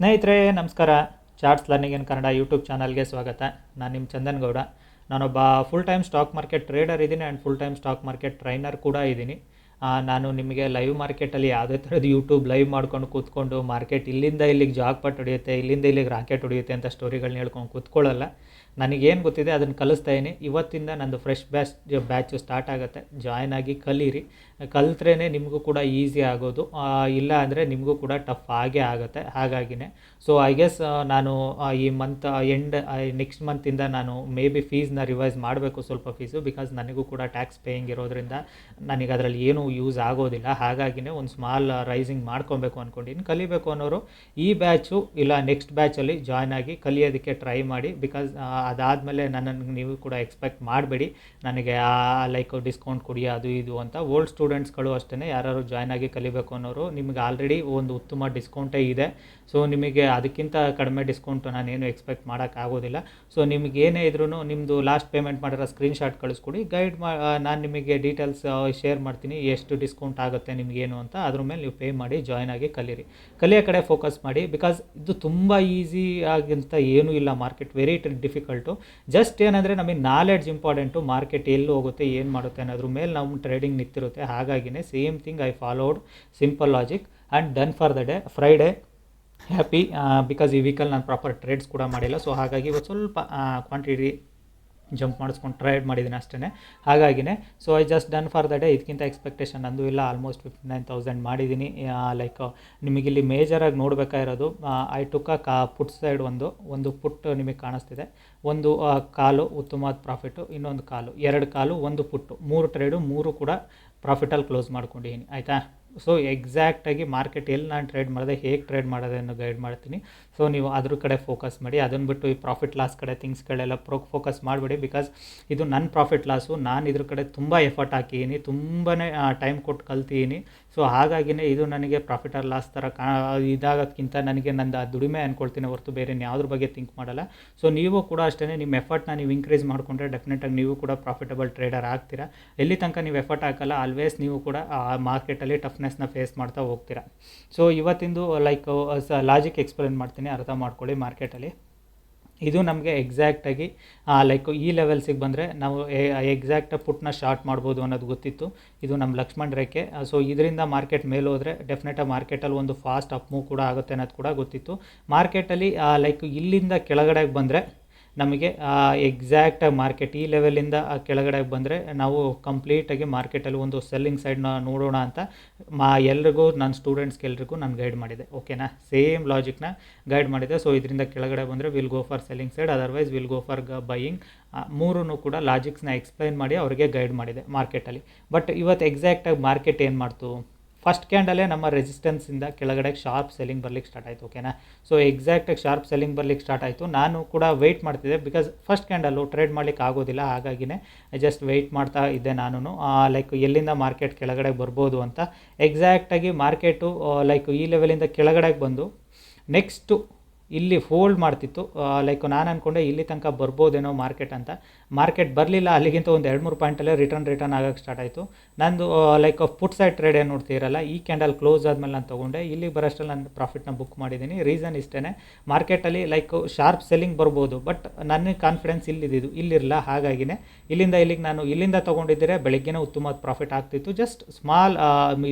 ಸ್ನೇಹಿತರೆ, ನಮಸ್ಕಾರ. Charts learning in Kannada YouTube ಚಾನಲ್ಗೆ ಸ್ವಾಗತ. ನಾನು ನಿಮ್ಮ ಚಂದನ್ ಗೌಡ. ನಾನೊಬ್ಬ full time stock market trader ಇದ್ದೀನಿ and full time stock market trainer ಕೂಡ ಇದ್ದೀನಿ. ನಾನು ನಿಮಗೆ ಲೈವ್ ಮಾರ್ಕೆಟಲ್ಲಿ ಯಾವುದೇ ಥರದ ಯೂಟ್ಯೂಬ್ ಲೈವ್ ಮಾಡ್ಕೊಂಡು ಕೂತ್ಕೊಂಡು ಮಾರ್ಕೆಟ್ ಇಲ್ಲಿಂದ ಇಲ್ಲಿಗೆ ಜಾಕ್ಪಟ್ ಹೊಡೆಯುತ್ತೆ, ಇಲ್ಲಿಂದ ಇಲ್ಲಿಗೆ ರಾಕೆಟ್ ಹೊಡೆಯುತ್ತೆ ಅಂತ ಸ್ಟೋರಿಗಳನ್ನ ಹೇಳ್ಕೊಂಡು ಕೂತ್ಕೊಳ್ಳಲ್ಲ. ನನಗೇನು ಗೊತ್ತಿದೆ ಅದನ್ನು ಕಲಿಸ್ತಾ ಇದ್ದೀನಿ ಇವತ್ತಿಂದ ನಂದು ಫ್ರೆಶ್ ಬ್ಯಾಚ್ ಬ್ಯಾಚು ಸ್ಟಾರ್ಟ್ ಆಗುತ್ತೆ. ಜಾಯ್ನ್ ಆಗಿ ಕಲೀರಿ. ಕಲ್ತ್ರೇ ನಿಮಗೂ ಕೂಡ ಈಸಿ ಆಗೋದು. ಇಲ್ಲ ಅಂದರೆ ನಿಮಗೂ ಕೂಡ ಟಫ್ ಆಗೇ ಆಗುತ್ತೆ. ಹಾಗಾಗಿನೇ. ಸೊ ಐ ಗೆಸ್ ನಾನು ಈ ಮಂತ್ ಎಂಡ್ ನೆಕ್ಸ್ಟ್ ಮಂತಿಂದ ನಾನು ಮೇ ಬಿ ಫೀಸ್ನ ರಿವೈಸ್ ಮಾಡಬೇಕು ಸ್ವಲ್ಪ ಫೀಸು ಬಿಕಾಸ್ ನನಗೂ ಕೂಡ ಟ್ಯಾಕ್ಸ್ ಪೇಯಿಂಗ್ ಇರೋದ್ರಿಂದ ನನಗೆ ಅದರಲ್ಲಿ ಏನೂ ಯೂಸ್ ಆಗೋದಿಲ್ಲ. ಹಾಗಾಗಿನೇ ಒಂದು ಸ್ಮಾಲ್ ರೈಸಿಂಗ್ ಮಾಡ್ಕೊಬೇಕು ಅಂದ್ಕೊಂಡಿದ್ದೀನಿ ಕಲಿಬೇಕು ಅನ್ನೋರು ಈ ಬ್ಯಾಚು ಇಲ್ಲ ನೆಕ್ಸ್ಟ್ ಬ್ಯಾಚಲ್ಲಿ ಜಾಯ್ನ್ ಆಗಿ ಕಲಿಯೋದಕ್ಕೆ ಟ್ರೈ ಮಾಡಿ ಬಿಕಾಸ್ ಅದಾದಮೇಲೆ ನನ್ನನ್ನು ನೀವು ಕೂಡ ಎಕ್ಸ್ಪೆಕ್ಟ್ ಮಾಡಬೇಡಿ. ನನಗೆ ಆ ಲೈಕ್ ಡಿಸ್ಕೌಂಟ್ ಕೊಡಿ, ಅದು ಇದು ಅಂತ. ಓಲ್ಡ್ ಸ್ಟೂಡೆಂಟ್ಸ್ಗಳು ಅಷ್ಟೇ ಯಾರು ಜಾಯ್ನ್ ಆಗಿ ಕಲಿಬೇಕು ಅನ್ನೋರು ನಿಮಗೆ ಆಲ್ರೆಡಿ ಒಂದು ಉತ್ತಮ ಡಿಸ್ಕೌಂಟೇ ಇದೆ. ಸೊ ನಿಮಗೆ ಅದಕ್ಕಿಂತ ಕಡಿಮೆ ಡಿಸ್ಕೌಂಟ್ ನಾನೇನು ಎಕ್ಸ್ಪೆಕ್ಟ್ ಮಾಡೋಕ್ಕಾಗೋದಿಲ್ಲ ಸೊ ನಿಮಗೆ ಏನೇ ಇದ್ರೂ ನಿಮ್ಮದು ಲಾಸ್ಟ್ ಪೇಮೆಂಟ್ ಮಾಡಿರೋ ಸ್ಕ್ರೀನ್ಶಾಟ್ ಕಳಿಸ್ಕೊಡಿ. ಗೈಡ್ ಮಾ ನಾನು ನಿಮಗೆ ಡೀಟೇಲ್ಸ್ ಶೇರ್ ಮಾಡ್ತೀನಿ. ಎಷ್ಟು ಡಿಸ್ಕೌಂಟ್ ಆಗುತ್ತೆ ನಿಮಗೇನು ಅಂತ. ಅದ್ರ ಮೇಲೆ ನೀವು ಪೇ ಮಾಡಿ ಜಾಯ್ನ್ ಆಗಿ ಕಲೀರಿ. ಕಲಿಯೋ ಕಡೆ ಫೋಕಸ್ ಮಾಡಿ. ಬಿಕಾಸ್ ಇದು ತುಂಬ ಈಸಿ ಆಗಿಂತ ಏನೂ ಇಲ್ಲ. ಮಾರ್ಕೆಟ್ ವೆರಿ ಡಿಫಿಕಲ್ಟು ಜಸ್ಟ್ ಏನಂದರೆ ನಮಗೆ ನಾಲೆಡ್ಜ್ ಇಂಪಾರ್ಟೆಂಟು ಮಾರ್ಕೆಟ್ ಎಲ್ಲಿ ಹೋಗುತ್ತೆ, ಏನು ಮಾಡುತ್ತೆ ಅನ್ನೋದ್ರ ಮೇಲೆ ನಮ್ಮ ಟ್ರೇಡಿಂಗ್ ನಿಂತಿರುತ್ತೆ. ಹಾಗಾಗಿನೇ same thing I followed simple logic and done for the day Friday happy because ಈ ವೀಕಲ್ಲಿ ನಾನು ಪ್ರಾಪರ್ ಟ್ರೇಡ್ಸ್ ಕೂಡ ಮಾಡಿಲ್ಲ. ಸೊ ಹಾಗಾಗಿ ಇವತ್ತು ಸ್ವಲ್ಪ ಕ್ವಾಂಟಿಟಿ ಜಂಪ್ ಮಾಡಿಸ್ಕೊಂಡು ಟ್ರೈಡ್ ಮಾಡಿದ್ದೀನಿ ಅಷ್ಟೇ ಹಾಗಾಗಿನೇ so I just done for the day ಇದಕ್ಕಿಂತ ಎಕ್ಸ್ಪೆಕ್ಟೇಷನ್ ನಂದು ಇಲ್ಲ. ಆಲ್ಮೋಸ್ಟ್ ಫಿಫ್ಟಿ ನೈನ್ ತೌಸಂಡ್ ಮಾಡಿದ್ದೀನಿ ಲೈಕ್ ನಿಮಗಿಲ್ಲಿ ಮೇಜರಾಗಿ ನೋಡಬೇಕಾಗಿರೋದು I took a put side ಒಂದು ಒಂದು ಪುಟ್ ನಿಮಗೆ ಕಾಣಿಸ್ತಿದೆ. ಒಂದು ಕಾಲು ಉತ್ತಮವಾದ ಪ್ರಾಫಿಟು, ಇನ್ನೊಂದು ಕಾಲು, ಎರಡು ಕಾಲು, ಒಂದು ಪುಟ್ಟು, ಮೂರು ಟ್ರೇಡು, ಮೂರು ಕೂಡ ಪ್ರಾಫಿಟಲ್ಲಿ ಕ್ಲೋಸ್ ಮಾಡ್ಕೊಂಡಿದ್ದೀನಿ, ಆಯಿತಾ? ಸೊ, ಎಕ್ಸಾಕ್ಟಾಗಿ ಮಾರ್ಕೆಟ್ ಎಲ್ಲಿ ನಾನು ಟ್ರೇಡ್ ಮಾಡಿದೆ, ಹೇಗೆ ಟ್ರೇಡ್ ಮಾಡೋದೆ ಅನ್ನೋ ಗೈಡ್ ಮಾಡ್ತೀನಿ. ಸೊ, ನೀವು ಅದ್ರ ಕಡೆ ಫೋಕಸ್ ಮಾಡಿ, ಅದನ್ನು ಬಿಟ್ಟು ಈ ಪ್ರಾಫಿಟ್ ಲಾಸ್ ಕಡೆ, ಥಿಂಗ್ಸ್ಗಳೆಲ್ಲ ಪ್ರೋ, ಫೋಕಸ್ ಮಾಡಬೇಡಿ, ಬಿಕಾಸ್ ಇದು ನನ್ನ ಪ್ರಾಫಿಟ್ ಲಾಸು, ನಾನು ಇದ್ರ ಕಡೆ ತುಂಬ ಎಫರ್ಟ್ ಹಾಕಿದ್ದೀನಿ ತುಂಬಾ ಟೈಮ್ ಕೊಟ್ಟು ಕಲ್ತಿದ್ದೀನಿ. ಸೊ ಹಾಗಾಗಿನೇ ಇದು ನನಗೆ ಪ್ರಾಫಿಟ್ ಆರ್ ಲಾಸ್ ಥರ ಕಾ ಇದಾಗೋಕ್ಕಿಂತ ನನಗೆ ನಂದು ದುಡಿಮೆ ಅಂದ್ಕೊಳ್ತೀನಿ ಹೊರತು ಬೇರೆ ಯಾವುದ್ರ ಬಗ್ಗೆ ಥಿಂಕ್ ಮಾಡಲ್ಲ. ಸೊ ನೀವು ಕೂಡ ಅಷ್ಟೇ ನಿಮ್ಮ ಎಫರ್ಟ್ನ ನೀವು ಇನ್ಕ್ರೀಸ್ ಮಾಡಿಕೊಂಡ್ರೆ ಡೆಫಿನೆಟಾಗಿ ನೀವು ಕೂಡ ಪ್ರಾಫಿಟಬಲ್ ಟ್ರೇಡರ್ ಆಗ್ತೀರಾ. ಎಲ್ಲಿ ತನಕ ನೀವು ಎಫರ್ಟ್ ಹಾಕಲ್ಲ ಆಲ್ವೇಸ್ ನೀವು ಕೂಡ ಆ ಮಾರ್ಕೆಟಲ್ಲಿ ಟಫ್ನೆಸ್ನ ಫೇಸ್ ಮಾಡ್ತಾ ಹೋಗ್ತೀರಾ. ಸೊ ಇವತ್ತಿಂದು ಲೈಕ್ ಲಾಜಿಕ್ ಎಕ್ಸ್ಪ್ಲೇನ್ ಮಾಡ್ತೀನಿ, ಅರ್ಥ ಮಾಡ್ಕೊಳ್ಳಿ ಮಾರ್ಕೆಟಲ್ಲಿ ಇದು ನಮಗೆ ಎಕ್ಸಾಕ್ಟಾಗಿ ಲೈಕ್ ಈ ಲೆವೆಲ್ಸಿಗೆ ಬಂದರೆ ನಾವು ಎಕ್ಸಾಕ್ಟ್ ಪುಟ್ನ ಶಾರ್ಟ್ ಮಾಡ್ಬೋದು ಅನ್ನೋದು ಗೊತ್ತಿತ್ತು. ಇದು ನಮ್ಮ ಲಕ್ಷ್ಮಣ್ ರೇಖೆ. ಸೊ ಇದರಿಂದ ಮಾರ್ಕೆಟ್ ಮೇಲೆ ಹೋದರೆ ಡೆಫಿನೆಟಾಗಿ ಮಾರ್ಕೆಟಲ್ಲಿ ಒಂದು ಫಾಸ್ಟ್ ಅಪ್ ಮೂವ್ ಕೂಡ ಆಗುತ್ತೆ ಅನ್ನೋದು ಕೂಡ ಗೊತ್ತಿತ್ತು. ಮಾರ್ಕೆಟಲ್ಲಿ ಲೈಕ್ ಇಲ್ಲಿಂದ ಕೆಳಗಡೆಗೆ ಬಂದರೆ ನಮಗೆ ಎಕ್ಸಾಕ್ಟಾಗಿ ಮಾರ್ಕೆಟ್ ಈ ಲೆವೆಲಿಂದ ಕೆಳಗಡೆ ಬಂದರೆ ನಾವು ಕಂಪ್ಲೀಟಾಗಿ ಮಾರ್ಕೆಟಲ್ಲಿ ಒಂದು ಸೆಲ್ಲಿಂಗ್ ಸೈಡ್ನ ನೋಡೋಣ ಅಂತ ಮಾ ಎಲ್ರಿಗೂ ನನ್ನ ಸ್ಟೂಡೆಂಟ್ಸ್ಗೆ ಎಲ್ರಿಗೂ ನಾನು ಗೈಡ್ ಮಾಡಿದೆ. ಓಕೆನಾ ಸೇಮ್ ಲಾಜಿಕ್ನ ಗೈಡ್ ಮಾಡಿದೆ. ಸೊ ಇದರಿಂದ ಕೆಳಗಡೆ ಬಂದರೆ will go for selling side otherwise will go for ಗ ಬೈಯಿಂಗ್ ಮೂರೂ ಕೂಡ ಲಾಜಿಕ್ಸ್ನ ಎಕ್ಸ್ಪ್ಲೈನ್ ಮಾಡಿ ಅವರಿಗೆ ಗೈಡ್ ಮಾಡಿದೆ ಮಾರ್ಕೆಟಲ್ಲಿ ಬಟ್ ಇವತ್ತು ಎಕ್ಸಾಕ್ಟಾಗಿ ಮಾರ್ಕೆಟ್ ಏನು ಮಾಡ್ತು? ಫಸ್ಟ್ ಕ್ಯಾಂಡಲ್ಲೇ ನಮ್ಮ ರೆಸಿಸ್ಟೆನ್ಸಿಂದ ಕೆಳಗಡೆ ಶಾರ್ಪ್ ಸೆಲ್ಲಿಂಗ್ ಬರ್ಲಿಕ್ಕೆ ಸ್ಟಾರ್ಟ್ ಆಯಿತು ಓಕೆನಾ ಸೊ ಎಕ್ಸಾಕ್ಟಾಗಿ ಶಾರ್ಪ್ ಸೆಲ್ಲಿಂಗ್ ಬರ್ಲಿಕ್ಕೆ ಸ್ಟಾರ್ಟ್ ಆಯಿತು. ನಾನು ಕೂಡ ವೆಯ್ಟ್ ಮಾಡ್ತಿದ್ದೆ ಬಿಕಾಸ್ ಫಸ್ಟ್ ಕ್ಯಾಂಡಲ್ಲು ಟ್ರೇಡ್ ಮಾಡ್ಲಿಕ್ಕೆ ಆಗೋದಿಲ್ಲ, ಹಾಗಾಗಿನೇ ಜಸ್ಟ್ ವೆಯ್ಟ್ ಮಾಡ್ತಾ ಇದ್ದೆ ನಾನು ಲೈಕ್ ಎಲ್ಲಿಂದ ಮಾರ್ಕೆಟ್ ಕೆಳಗಡೆ ಬರ್ಬೋದು ಅಂತ. ಎಕ್ಸಾಕ್ಟಾಗಿ ಮಾರ್ಕೆಟು ಲೈಕ್ ಈ ಲೆವೆಲಿಂದ ಕೆಳಗಡೆಗೆ ಬಂದು ನೆಕ್ಸ್ಟು ಇಲ್ಲಿ ಫೋಲ್ಡ್ ಮಾಡ್ತಿತ್ತು. ಲೈಕ್ ನಾನು ಅಂದ್ಕೊಂಡೆ ಇಲ್ಲಿ ತನಕ ಬರ್ಬೋದೇನೋ ಮಾರ್ಕೆಟ್ ಅಂತ. ಮಾರ್ಕೆಟ್ ಬರಲಿಲ್ಲ, ಅಲ್ಲಿಗಿಂತ ಒಂದು ಎರಡು ಮೂರು ಪಾಯಿಂಟಲ್ಲೇ ರಿಟರ್ನ್ ರಿಟರ್ನ್ ಆಗೋಕ್ಕೆ ಸ್ಟಾರ್ಟ್ ಆಯಿತು. ನಂದು ಲೈಕ್ ಫುಟ್ ಸೈಡ್ ಟ್ರೇಡ್ ಏನು ನೋಡ್ತೀರಲ್ಲ ಈ ಕ್ಯಾಂಡಲ್ ಕ್ಲೋಸ್ ಆದಮೇಲೆ ನಾನು ತೊಗೊಂಡೆ. ಇಲ್ಲಿಗೆ ಬರೋಷ್ಟರಲ್ಲಿ ನಾನು ಪ್ರಾಫಿಟ್ನ ಬುಕ್ ಮಾಡಿದ್ದೀನಿ ರೀಸನ್ ಇಷ್ಟೇ ಮಾರ್ಕೆಟಲ್ಲಿ ಲೈಕ್ ಶಾರ್ಪ್ ಸೆಲ್ಲಿಂಗ್ ಬರ್ಬೋದು ಬಟ್ ನನಗೆ ಕಾನ್ಫಿಡೆನ್ಸ್ ಇಲ್ಲಿದ್ದು ಇಲ್ಲಿರಲ್ಲ ಹಾಗಾಗಿನೇ. ಇಲ್ಲಿಂದ ಇಲ್ಲಿಗೆ ನಾನು ಇಲ್ಲಿಂದ ತೊಗೊಂಡಿದ್ದರೆ ಬೆಳಗ್ಗೆನೇ ಉತ್ತಮ ಪ್ರಾಫಿಟ್ ಆಗ್ತಿತ್ತು. ಜಸ್ಟ್ ಸ್ಮಾಲ್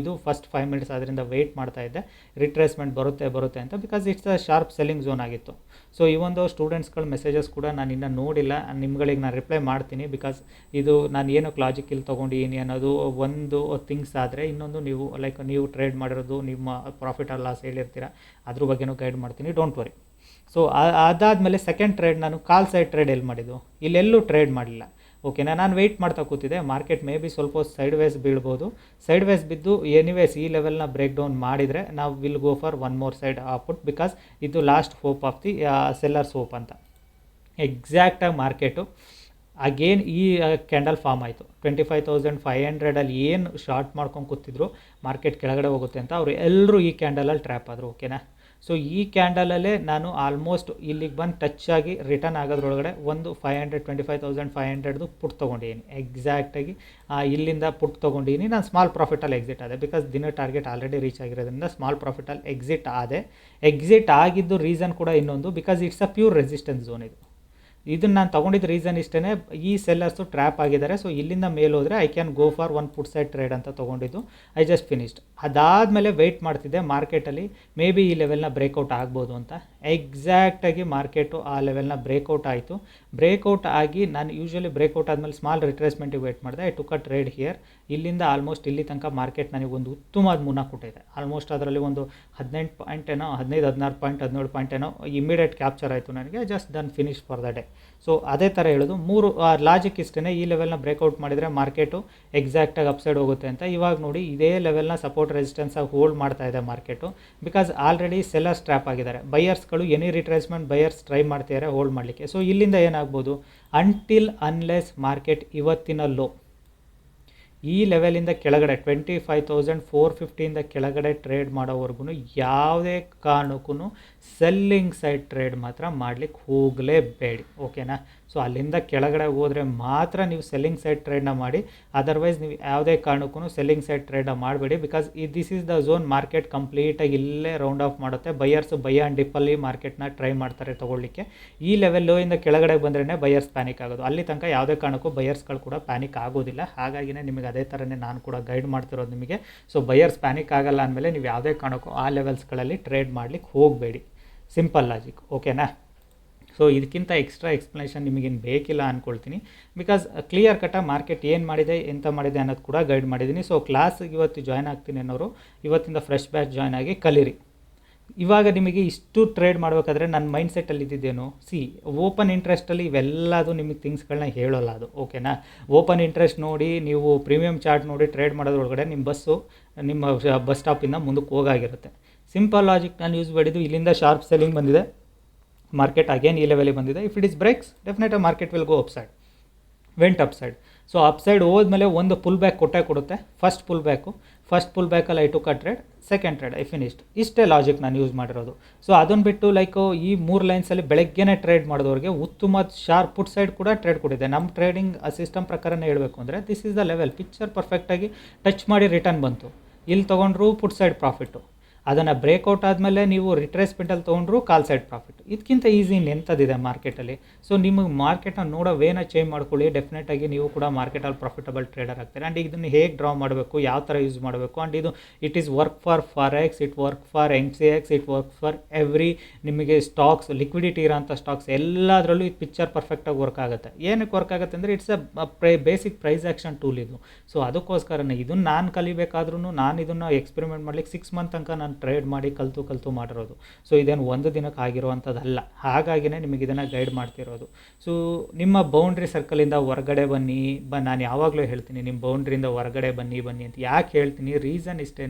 ಇದು ಫಸ್ಟ್ ಫೈವ್ ಮಿನಿಟ್ಸ್ ಅದರಿಂದ ವೆಯ್ಟ್ ಮಾಡ್ತಾ ಇದ್ದೆ. ರಿಟ್ರೇಸ್ಮೆಂಟ್ ಬರುತ್ತೆ ಬರುತ್ತೆ ಅಂತ because it's a sharp selling zone ಆಗಿತ್ತು. ಸೊ ಈ ಒಂದು ಸ್ಟೂಡೆಂಟ್ಸ್ಗಳ ಮೆಸೇಜಸ್ ಕೂಡ ನಾನು ಇನ್ನೂ ನೋಡಿಲ್ಲ, ನಿಮ್ಗಳಿಗೆ ನಾನು ರಿಪ್ಲೈ ಮಾಡ್ತೀನಿ ಬಿಕಾಸ್ ಇದು ನಾನು ಏನು ಲಾಜಿಕ್ ಇಲ್ಲಿ ತೊಗೊಂಡಿದ್ದೀನಿ ಅನ್ನೋದು ಒಂದು ಥಿಂಗ್ಸ್ ಆದರೆ ಇನ್ನೊಂದು ನೀವು ಲೈಕ್ ನೀವು ಟ್ರೇಡ್ ಮಾಡಿರೋದು, ನಿಮ್ಮ ಪ್ರಾಫಿಟ್ ಆರ್ ಲಾಸ್ ಹೇಳಿರ್ತೀರ ಅದ್ರ ಬಗ್ಗೆನೂ ಗೈಡ್ ಮಾಡ್ತೀನಿ ಡೋಂಟ್ ವರಿ ಸೊ ಅದಾದಮೇಲೆ ಸೆಕೆಂಡ್ ಟ್ರೇಡ್ ನಾನು ಕಾಲ್ ಸೈಡ್ ಟ್ರೇಡ್ ಎಲ್ಲಿ ಮಾಡಿದ್ದು? ಇಲ್ಲೆಲ್ಲೂ ಟ್ರೇಡ್ ಮಾಡಲಿಲ್ಲ ಓಕೆನಾ ನಾನು ವೆಯ್ಟ್ ಮಾಡ್ತಾ ಕೂತಿದ್ದೆ. ಮಾರ್ಕೆಟ್ ಮೇ ಬಿ ಸ್ವಲ್ಪ ಸೈಡ್ ವೇಸ್ ಬೀಳ್ಬೋದು. ಸೈಡ್ ವೇಸ್ ಬಿದ್ದು ಎನಿವೇಸ್ ಈ ಲೆವೆಲ್ನ ಬ್ರೇಕ್ ಡೌನ್ ಮಾಡಿದರೆ ನಾವು will go for one more side put because ಇದು last hope of the sellers hope ಅಂತ. ಎಕ್ಸಾಕ್ಟಾಗಿ ಮಾರ್ಕೆಟು ಅಗೇನ್ ಈ ಕ್ಯಾಂಡಲ್ ಫಾರ್ಮ್ ಆಯಿತು. ಟ್ವೆಂಟಿ ಫೈವ್ ತೌಸಂಡ್ ಫೈವ್ ಹಂಡ್ರೆಡಲ್ಲಿ ಏನು ಶಾರ್ಟ್ ಮಾಡ್ಕೊಂಡು ಕೂತಿದ್ರು ಮಾರ್ಕೆಟ್ ಕೆಳಗಡೆ ಹೋಗುತ್ತೆ ಅಂತ ಅವರು ಎಲ್ಲರೂ ಈ ಕ್ಯಾಂಡಲಲ್ಲಿ ಟ್ರ್ಯಾಪ್ ಆದರು ಓಕೆನಾ ಸೊ ಈ ಕ್ಯಾಂಡಲಲ್ಲೇ ನಾನು ಆಲ್ಮೋಸ್ಟ್ ಇಲ್ಲಿಗೆ ಬಂದು ಟಚ್ ಆಗಿ ರಿಟರ್ನ್ ಆಗೋದ್ರೊಳಗಡೆ ಒಂದು five hundred twenty five thousand five hundred put ತೊಗೊಂಡಿದ್ದೀನಿ ಎಕ್ಸಾಕ್ಟಾಗಿ ಇಲ್ಲಿಂದ ಪುಟ್ ತೊಗೊಂಡಿದ್ದೀನಿ ನಾನು ಸ್ಮಾಲ್ ಪ್ರಾಫಿಟಲ್ಲಿ ಎಕ್ಸಿಟ್ ಆದೆ. ಬಿಕಾಸ್ ದಿನ ಟಾರ್ಗೆಟ್ ಆಲ್ರೆಡಿ ರೀಚ್ ಆಗಿರೋದ್ರಿಂದ ಸ್ಮಾಲ್ ಪ್ರಾಫಿಟಲ್ಲಿ ಎಕ್ಸಿಟ್ ಆದೆ. ಎಕ್ಸಿಟ್ ಆಗಿದ್ದು ರೀಸನ್ ಕೂಡ ಇನ್ನೊಂದು. Because it's a pure resistance zone ಇದು. ಇದನ್ನು ನಾನು ತೊಗೊಂಡಿದ್ದ ರೀಸನ್ ಇಷ್ಟೇ ಈ ಸೆಲ್ಲರ್ಸು ಟ್ರ್ಯಾಪ್ ಆಗಿದ್ದಾರೆ. ಸೊ ಇಲ್ಲಿಂದ ಮೇಲೆ ಹೋದರೆ I can go for one put side trade ಅಂತ ತೊಗೊಂಡಿದ್ದು. ಐ ಜಸ್ಟ್ ಫಿನಿಶ್ಡ್ ಅದಾದಮೇಲೆ ವೆಯ್ಟ್ ಮಾಡ್ತಿದ್ದೆ ಮಾರ್ಕೆಟಲ್ಲಿ ಮೇ ಬಿ ಈ ಲೆವೆಲ್ನ ಬ್ರೇಕೌಟ್ ಆಗ್ಬೋದು ಅಂತ. ಎಕ್ಸಾಕ್ಟಾಗಿ ಮಾರ್ಕೆಟು ಆ ಲೆವೆಲ್ನ ಬ್ರೇಕೌಟ್ ಆಯಿತು. ಬ್ರೇಕೌಟ್ ಆಗಿ ನಾನು ಯೂಶ್ವಲಿ ಬ್ರೇಕೌಟ್ ಆದಮೇಲೆ ಸ್ಮಾಲ್ ರಿಟ್ರೇಸ್ಮೆಂಟಿಗೆ ವೇಟ್ ಮಾಡಿದೆ. I took a trade here ಇಲ್ಲಿಂದ ಆಲ್ಮೋಸ್ಟ್ ಇಲ್ಲಿ ತನಕ ಮಾರ್ಕೆಟ್ ನನಗೆ ಒಂದು ಉತ್ತಮವಾದ ಮುನ್ನ ಕೊಟ್ಟಿದೆ ಆಲ್ಮೋಸ್ಟ್ ಅದರಲ್ಲಿ ಒಂದು ಹದಿನೆಂಟು ಪಾಯಿಂಟ್ ಏನೋ, ಹದಿನೈದು, ಹದಿನಾರು ಪಾಯಿಂಟ್ ಹದಿನೇಳು ಪಾಯಿಂಟ್ ಏನೋ ಇಮಿಡಿಯೇಟ್ ಕ್ಯಾಪ್ಚರ್ ಆಯಿತು ನನಗೆ. Just then finish for the day so ಅದೇ ಥರ ಹೇಳೋದು, ಮೂರು ಲಾಜಿಕ್ ಇಷ್ಟೇ ಈ ಲೆವೆಲ್ನ ಬ್ರೇಕೌಟ್ ಮಾಡಿದರೆ ಮಾರ್ಕೆಟು ಎಕ್ಸಾಕ್ಟಾಗಿ ಅಪ್ಸೈಡ್ ಹೋಗುತ್ತೆ ಅಂತ. ಇವಾಗ ನೋಡಿ, ಇದೇ ಲೆವೆಲ್ನ ಸಪೋರ್ಟ್ ರೆಸಿಸ್ಟೆನ್ಸ್ ಆಗಿ ಹೋಲ್ಡ್ ಮಾಡ್ತಾ ಇದೆ market because already sellers trap ಆಗಿದ್ದಾರೆ. ಬೈಯರ್ಸ್ಗಳು ಎನಿ ರಿಟ್ರೇಸ್ಮೆಂಟ್ ಬೈಯರ್ಸ್ ಟ್ರೈ ಮಾಡ್ತಿದ್ದಾರೆ ಹೋಲ್ಡ್ ಮಾಡಲಿಕ್ಕೆ. ಸೊ ಇಲ್ಲಿಂದ ಏನಾಗ್ಬೋದು? ಅಂಟಿಲ್ ಅನ್ಲೆಸ್ ಮಾರ್ಕೆಟ್ ಇವತ್ತಿನ ಲೋ ಈ ಲೆವೆಲಿಂದ ಕೆಳಗಡೆ ಟ್ವೆಂಟಿ ಫೈವ್ ತೌಸಂಡ್ ಫೋರ್ ಫಿಫ್ಟಿಯಿಂದ ಕೆಳಗಡೆ ಟ್ರೇಡ್ ಮಾಡೋವರೆಗೂ ಯಾವುದೇ ಕಾರಣಕ್ಕೂ ಸೆಲ್ಲಿಂಗ್ ಸೈಡ್ ಟ್ರೇಡ್ ಮಾತ್ರ ಮಾಡ್ಲಿಕ್ಕೆ ಹೋಗಲೇಬೇಡಿ ಓಕೆನಾ ಸೊ ಅಲ್ಲಿಂದ ಕೆಳಗಡೆ ಹೋದರೆ ಮಾತ್ರ ನೀವು ಸೆಲ್ಲಿಂಗ್ ಸೈಡ್ ಟ್ರೇಡ್ನ ಮಾಡಿ ಅದರ್ವೈಸ್ ನೀವು ಯಾವುದೇ ಕಾರಣಕ್ಕೂ ಸೆಲ್ಲಿಂಗ್ ಸೈಡ್ ಟ್ರೇಡ್ನ ಮಾಡಬೇಡಿ ಬಿಕಾಸ್ ಈ this is the zone market ಕಂಪ್ಲೀಟಾಗಿ ಇಲ್ಲೇ ರೌಂಡ್ ಆಫ್ ಮಾಡುತ್ತೆ. ಬೈಯರ್ಸ್ ಬೈ ಆ್ಯಂಡ್ ಡಿಪ್ಪಲ್ಲಿ ಮಾರ್ಕೆಟ್ನ ಟ್ರೈ ಮಾಡ್ತಾರೆ ತೊಗೊಳ್ಳಿಕ್ಕೆ. ಈ ಲೆವೆಲ್ ಇಂದ ಕೆಳಗಡೆ ಬಂದ್ರೇ ಬೈಯರ್ಸ್ ಪ್ಯಾನಿಕ್ ಆಗೋದು. ಅಲ್ಲಿ ತನಕ ಯಾವುದೇ ಕಾರಣಕ್ಕೂ ಬೈಯರ್ಸ್ಗಳು ಕೂಡ ಪ್ಯಾನಿಕ್ ಆಗೋದಿಲ್ಲ. ಹಾಗಾಗಿನೇ ನಿಮಗೆ ಅದೇ ಥರನೇ ನಾನು ಕೂಡ ಗೈಡ್ ಮಾಡ್ತಿರೋದು ನಿಮಗೆ. ಸೊ ಬೈಯರ್ಸ್ ಪ್ಯಾನಿಕ್ ಆಗಲ್ಲ ಅಂದಮೇಲೆ ನೀವು ಯಾವುದೇ ಕಾರಣಕ್ಕೂ ಆ ಲೆವೆಲ್ಸ್ಗಳಲ್ಲಿ ಟ್ರೇಡ್ ಮಾಡ್ಲಿಕ್ಕೆ ಹೋಗಬೇಡಿ. ಸಿಂಪಲ್ ಲಾಜಿಕ್ ಓಕೆನಾ ಸೊ ಇದಕ್ಕಿಂತ ಎಕ್ಸ್ಟ್ರಾ ಎಕ್ಸ್ಪ್ಲನೇಷನ್ ನಿಮಗೇನು ಬೇಕಿಲ್ಲ ಅಂದ್ಕೊಳ್ತೀನಿ ಬಿಕಾಸ್ ಕ್ಲಿಯರ್ ಕಟ್ಟ ಮಾರ್ಕೆಟ್ ಏನು ಮಾಡಿದೆ, ಎಂತ ಮಾಡಿದೆ ಅನ್ನೋದು ಕೂಡ ಗೈಡ್ ಮಾಡಿದ್ದೀನಿ ಸೊ ಕ್ಲಾಸಿಗೆ ಇವತ್ತು ಜಾಯ್ನ್ ಆಗ್ತೀನಿ ಅನ್ನೋರು, ಇವತ್ತಿಂದ ಫ್ರೆಶ್ ಬ್ಯಾಚ್ ಜಾಯ್ನ್ ಆಗಿ ಕಲೀರಿ. ಇವಾಗ ನಿಮಗೆ ಇಷ್ಟು ಟ್ರೇಡ್ ಮಾಡಬೇಕಾದ್ರೆ ನನ್ನ ಮೈಂಡ್ ಸೆಟ್ಟಲ್ಲಿ ಇದ್ದಿದ್ದೇನು ಸಿ ಓಪನ್ ಇಂಟ್ರೆಸ್ಟಲ್ಲಿ ಇವೆಲ್ಲದು ನಿಮಗೆ ಥಿಂಗ್ಸ್ಗಳನ್ನ ಹೇಳೋಲ್ಲ ಅದು ಓಕೆನಾ ಓಪನ್ ಇಂಟ್ರೆಸ್ಟ್ ನೋಡಿ, ನೀವು ಪ್ರೀಮಿಯಂ ಚಾರ್ಟ್ ನೋಡಿ ಟ್ರೇಡ್ ಮಾಡೋದ್ರೊಳಗಡೆ ನಿಮ್ಮ ಬಸ್ಸು ನಿಮ್ಮ ಬಸ್ ಸ್ಟಾಪಿಂದ ಮುಂದಕ್ಕೆ ಹೋಗಾಗಿರುತ್ತೆ. ಸಿಂಪಲ್ ಲಾಜಿಕ್ ನಾನು ಯೂಸ್ ಮಾಡಿದ್ದು ಇಲ್ಲಿಂದ ಶಾರ್ಪ್ ಸೆಲ್ಲಿಂಗ್ ಬಂದಿದೆ. ಮಾರ್ಕೆಟ್ ಅಗೇನ್ ಈ ಲೆವೆಲಿಗೆ ಬಂದಿದೆ. If it is breaks definite market will go upside went up side so up side ಹೋದ್ಮೇಲೆ ಒಂದು ಪುಲ್ ಬ್ಯಾಕ್ ಕೊಟ್ಟೆ ಕೊಡುತ್ತೆ. First pull back first pull ಬ್ಯಾಕಲ್ಲಿ I to cut trade second trade I finished ಇಷ್ಟೇ logic ನಾನು use ಮಾಡಿರೋದು. So ಅದನ್ನು ಬಿಟ್ಟು like ಈ ಮೂರು ಲೈನ್ಸಲ್ಲಿ ಬೆಳಗ್ಗೆನೇ ಟ್ರೇಡ್ ಮಾಡಿದವ್ರಿಗೆ ಉತ್ತಮ ಶಾರ್ಪ್ ಪುಟ್ ಸೈಡ್ ಕೂಡ ಟ್ರೇಡ್ ಕೊಟ್ಟಿದೆ. ನಮ್ಮ ಟ್ರೇಡಿಂಗ್ ಸಿಸ್ಟಮ್ ಪ್ರಕಾರನೇ ಹೇಳಬೇಕು ಅಂದರೆ this is the level picture ಪರ್ಫೆಕ್ಟಾಗಿ ಟಚ್ ಮಾಡಿ ರಿಟರ್ನ್ ಬಂತು. ಇಲ್ಲಿ ತೊಗೊಂಡ್ರು ಪುಟ್ ಸೈಡ್ ಪ್ರಾಫಿಟ್ಟು ಅದನ್ನು ಬ್ರೇಕೌಟ್ ಆದಮೇಲೆ ನೀವು ರಿಟ್ರೇಸ್ಮೆಂಟಲ್ಲಿ ತೊಗೊಂಡ್ರು ಕಾಲ್ ಸೈಡ್ ಪ್ರಾಫಿಟ್ ಇದಕ್ಕಿಂತ ಈಸಿ ಎಂಥದ್ದಿದೆ ಮಾರ್ಕೆಟಲ್ಲಿ ಸೊ ನಿಮಗೆ ಮಾರ್ಕೆಟ್ನ ನೋಡೋ ವೇನ ಚೇಂಜ್ ಮಾಡ್ಕೊಳ್ಳಿ. ಡೆಫಿನೆಟಾಗಿ ನೀವು ಕೂಡ ಮಾರ್ಕೆಟಲ್ಲಿ ಪ್ರಾಫಿಟಬಲ್ ಟ್ರೇಡರ್ ಆಗ್ತಾರೆ. ಆ್ಯಂಡ್ ಇದನ್ನು ಹೇಗೆ ಡ್ರಾ ಮಾಡಬೇಕು? ಯಾವ ಥರ ಯೂಸ್ ಮಾಡಬೇಕು? ಆ್ಯಂಡ್ ಇದು it is work for for X it work for M C X it work for every ನಿಮಗೆ ಸ್ಟಾಕ್ಸ್ ಲಿಕ್ವಿಡಿಟಿ ಇರೋಂಥ ಸ್ಟಾಕ್ಸ್ ಎಲ್ಲದರಲ್ಲೂ ಇದು ಪಿಕ್ಚರ್ ಪರ್ಫೆಕ್ಟಾಗಿ ವರ್ಕ್ ಆಗುತ್ತೆ. ಏನಕ್ಕೆ ವರ್ಕ್ ಆಗುತ್ತೆ ಅಂದರೆ it's a pry basic price action tool ಇದು. ಸೊ ಅದಕ್ಕೋಸ್ಕರನೇ ಇದನ್ನು ನಾನು ಕಲಿಬೇಕಾದ್ರೂ ನಾನು ಇದನ್ನು ಎಕ್ಸ್ಪೆರಿಮೆಂಟ್ ಮಾಡ್ಲಿಕ್ಕೆ ಸಿಕ್ಸ್ ಮಂತ್ ತನಕ ನಾನು ಟ್ರೇಡ್ ಮಾಡಿ ಕಲಿತು ಕಲಿತು ಮಾಡಿರೋದು. ಸೊ ಇದೇನು ಒಂದು ದಿನಕ್ಕೆ ಆಗಿರುವಂಥದ್ದಲ್ಲ. ಹಾಗಾಗಿನೇ ನಿಮಗೆ ಇದನ್ನು ಗೈಡ್ ಮಾಡ್ತಿರೋದು. ಸೊ ನಿಮ್ಮ ಬೌಂಡ್ರಿ ಸರ್ಕಲಿಂದ ಹೊರಗಡೆ ಬನ್ನಿ. ಬ, ನಾನು ಯಾವಾಗಲೂ ಹೇಳ್ತೀನಿ ನಿಮ್ಮ ಬೌಂಡ್ರಿಯಿಂದ ಹೊರಗಡೆ ಬನ್ನಿ ಬನ್ನಿ ಅಂತ. ಯಾಕೆ ಹೇಳ್ತೀನಿ? ರೀಸನ್ ಇಷ್ಟೇ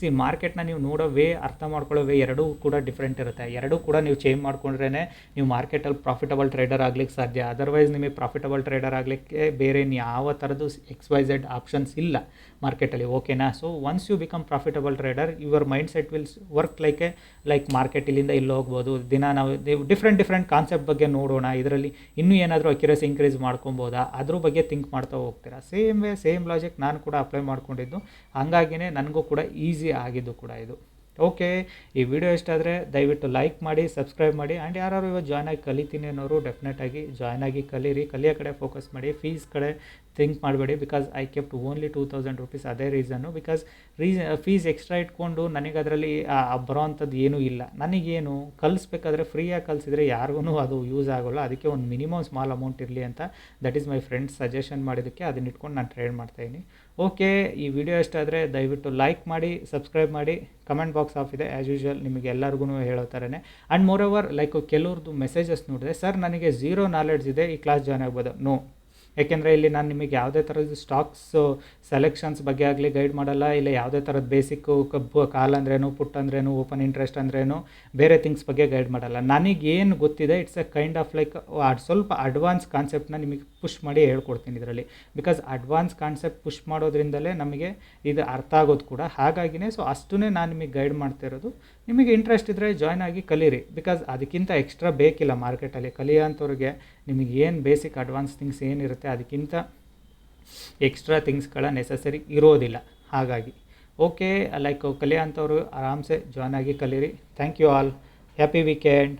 ಸಿ ಮಾರ್ಕೆಟ್ನ ನೀವು ನೋಡೋ ವೇ, ಅರ್ಥ ಮಾಡ್ಕೊಳ್ಳೋ ವೇ ಎರಡೂ ಕೂಡ ಡಿಫ್ರೆಂಟ್ ಇರುತ್ತೆ. ಎರಡೂ ಕೂಡ ನೀವು ಚೇಂಜ್ ಮಾಡ್ಕೊಂಡ್ರೇ ನೀವು ಮಾರ್ಕೆಟಲ್ಲಿ ಪ್ರಾಫಿಟಬಲ್ ಟ್ರೇಡರ್ ಆಗ್ಲಿಕ್ಕೆ ಸಾಧ್ಯ. ಅದರ್ವೈಸ್ ನಿಮಗೆ ಪ್ರಾಫಿಟಬಲ್ ಟ್ರೇಡರ್ ಆಗಲಿಕ್ಕೆ ಬೇರೆ ಯಾವ ಥರದ್ದು ಎಕ್ಸ್ ವೈ ಝೆಡ್ ಆಪ್ಷನ್ಸ್ ಇಲ್ಲ. ಮಾರ್ಕೆಟಲ್ಲಿ ಓಕೆನಾ so once you become profitable trader your mind set wills work like a like market ಇಲ್ಲಿಂದ ಇಲ್ಲಿ ಹೋಗ್ಬೋದು. ದಿನ ನಾವು ಡಿಫ್ರೆಂಟ್ ಡಿಫ್ರೆಂಟ್ ಕಾನ್ಸೆಪ್ಟ್ ಬಗ್ಗೆ ನೋಡೋಣ. ಇದರಲ್ಲಿ ಇನ್ನೂ ಏನಾದರೂ ಅಕ್ಯುರಸಿ ಇನ್ಕ್ರೀಸ್ ಮಾಡ್ಕೊಬೋದಾ ಅದ್ರ ಬಗ್ಗೆ ಥಿಂಕ್ ಮಾಡ್ತಾ ಹೋಗ್ತೀರಾ? ಸೇಮ್ ವೇ ಸೇಮ್ ಲಾಜಿಕ್ ನಾನು ಕೂಡ ಅಪ್ಲೈ ಮಾಡ್ಕೊಂಡಿದ್ದು. ಹಂಗಾಗಿನೇ ನನಗೂ ಕೂಡ ಈಸಿ ಆಗಿದ್ದು ಕೂಡ ಇದು. ಓಕೆ, ಈ ವಿಡಿಯೋ ಇಷ್ಟ ಆದರೆ ದಯವಿಟ್ಟು ಲೈಕ್ ಮಾಡಿ, ಸಬ್ಸ್ಕ್ರೈಬ್ ಮಾಡಿ ಆ್ಯಂಡ್ ಯಾರು ಇವಾಗ ಜಾಯ್ನ್ ಆಗಿ ಕಲಿತೀನಿ ಅನ್ನೋರು ಡೆಫಿನೆಟಾಗಿ ಜಾಯ್ನ್ ಆಗಿ ಕಲೀರಿ. ಕಲಿಯೋ ಕಡೆ ಫೋಕಸ್ ಮಾಡಿ ಫೀಸ್ ಕಡೆ ಥಿಂಕ್ ಮಾಡಬೇಡಿ because I kept only two thousand rupees ಅದೇ reason because reason fees extra ಇಟ್ಕೊಂಡು ನನಗೆ ಅದರಲ್ಲಿ ಬರೋವಂಥದ್ದು ಏನೂ ಇಲ್ಲ. ನನಗೇನು, ಕಲಿಸ್ಬೇಕಾದ್ರೆ ಫ್ರೀಯಾಗಿ ಕಲಿಸಿದ್ರೆ ಯಾರಿಗೂ ಅದು ಯೂಸ್ ಆಗೋಲ್ಲ. ಅದಕ್ಕೆ ಒಂದು ಮಿನಿಮಮ್ ಸ್ಮಾಲ್ ಅಮೌಂಟ್ ಇರಲಿ ಅಂತ that is my friends suggestion ಮಾಡಿದ್ದಕ್ಕೆ ಅದನ್ನ ಇಟ್ಕೊಂಡು ನಾನು ಟ್ರೇಡ್ ಮಾಡ್ತಾಯಿದ್ದೀನಿ ಓಕೆ, ಈ ವಿಡಿಯೋ ಇಷ್ಟ ಆದರೆ ದಯವಿಟ್ಟು ಲೈಕ್ ಮಾಡಿ ಸಬ್ಸ್ಕ್ರೈಬ್ ಮಾಡಿ. ಕಮೆಂಟ್ ಬಾಕ್ಸ್ ಆಫ್ ಇದೆ ಆ್ಯಸ್ ಯೂಶ್ವಲ್ ನಿಮಗೆ ಎಲ್ಲರಿಗೂ ಹೇಳೋ ಥರನೇ. ಆ್ಯಂಡ್ ಮೋರ್ ಓವರ್ ಲೈಕ್ ಕೆಲವ್ರದ್ದು ಮೆಸೇಜಸ್ ನೋಡಿದೆ ಸರ್ ನನಗೆ ಝೀರೋ ನಾಲೆಡ್ಜ್ ಇದೆ, ಈ ಕ್ಲಾಸ್ ಜಾಯ್ನ್ ಆಗ್ಬೋದು. ನೋ ಯಾಕೆಂದರೆ ಇಲ್ಲಿ ನಾನು ನಿಮಗೆ ಯಾವುದೇ ಥರದ ಸ್ಟಾಕ್ಸು ಸೆಲೆಕ್ಷನ್ಸ್ ಬಗ್ಗೆ ಆಗಲಿ ಗೈಡ್ ಮಾಡಲ್ಲ, ಇಲ್ಲ ಯಾವುದೇ ಥರದ ಬೇಸಿಕ್ಕು ಕಬ್ಬು, ಕಾಲ್ ಅಂದ್ರೇನು, ಪುಟ್ ಅಂದ್ರೇನು ಓಪನ್ ಇಂಟ್ರೆಸ್ಟ್ ಅಂದ್ರೇನು, ಬೇರೆ ಥಿಂಗ್ಸ್ ಬಗ್ಗೆ ಗೈಡ್ ಮಾಡಲ್ಲ. ನನಗೇನು ಗೊತ್ತಿದೆ it's a kind of like ಸ್ವಲ್ಪ ಅಡ್ವಾನ್ಸ್ ಕಾನ್ಸೆಪ್ಟ್ನ ನಿಮಗೆ ಪುಷ್ ಮಾಡಿ ಹೇಳ್ಕೊಡ್ತೀನಿ ಇದರಲ್ಲಿ. ಬಿಕಾಸ್ ಅಡ್ವಾನ್ಸ್ ಕಾನ್ಸೆಪ್ಟ್ ಪುಷ್ ಮಾಡೋದ್ರಿಂದಲೇ ನಮಗೆ ಇದು ಅರ್ಥ ಆಗೋದು ಕೂಡ. ಹಾಗಾಗಿನೇ ಸೊ ಅಷ್ಟನ್ನೇ ನಾನು ನಿಮಗೆ ಗೈಡ್ ಮಾಡ್ತಾ ಇರೋದು. ನಿಮಗೆ ಇಂಟ್ರೆಸ್ಟ್ ಇದ್ದರೆ ಜಾಯ್ನ್ ಆಗಿ ಕಲೀರಿ. ಬಿಕಾಸ್ ಅದಕ್ಕಿಂತ ಎಕ್ಸ್ಟ್ರಾ ಬೇಕಿಲ್ಲ ಮಾರ್ಕೆಟಲ್ಲಿ ಕಲಿಯೋಂಥವ್ರಿಗೆ ನಿಮಗೆ ಏನು ಬೇಸಿಕ್ ಅಡ್ವಾನ್ಸ್ ಥಿಂಗ್ಸ್ ಏನಿರುತ್ತೆ ಅದಕ್ಕಿಂತ ಎಕ್ಸ್ಟ್ರಾ ಥಿಂಗ್ಸ್ಗಳ ನೆಸಸರಿ ಇರೋದಿಲ್ಲ. ಹಾಗಾಗಿ. ಓಕೆ ಲೈಕ್ ಕಲಿಯೋಂಥವ್ರು ಆರಾಮ್ಸೆ ಜಾಯ್ನ್ ಆಗಿ ಕಲೀರಿ. Thank you all happy weekend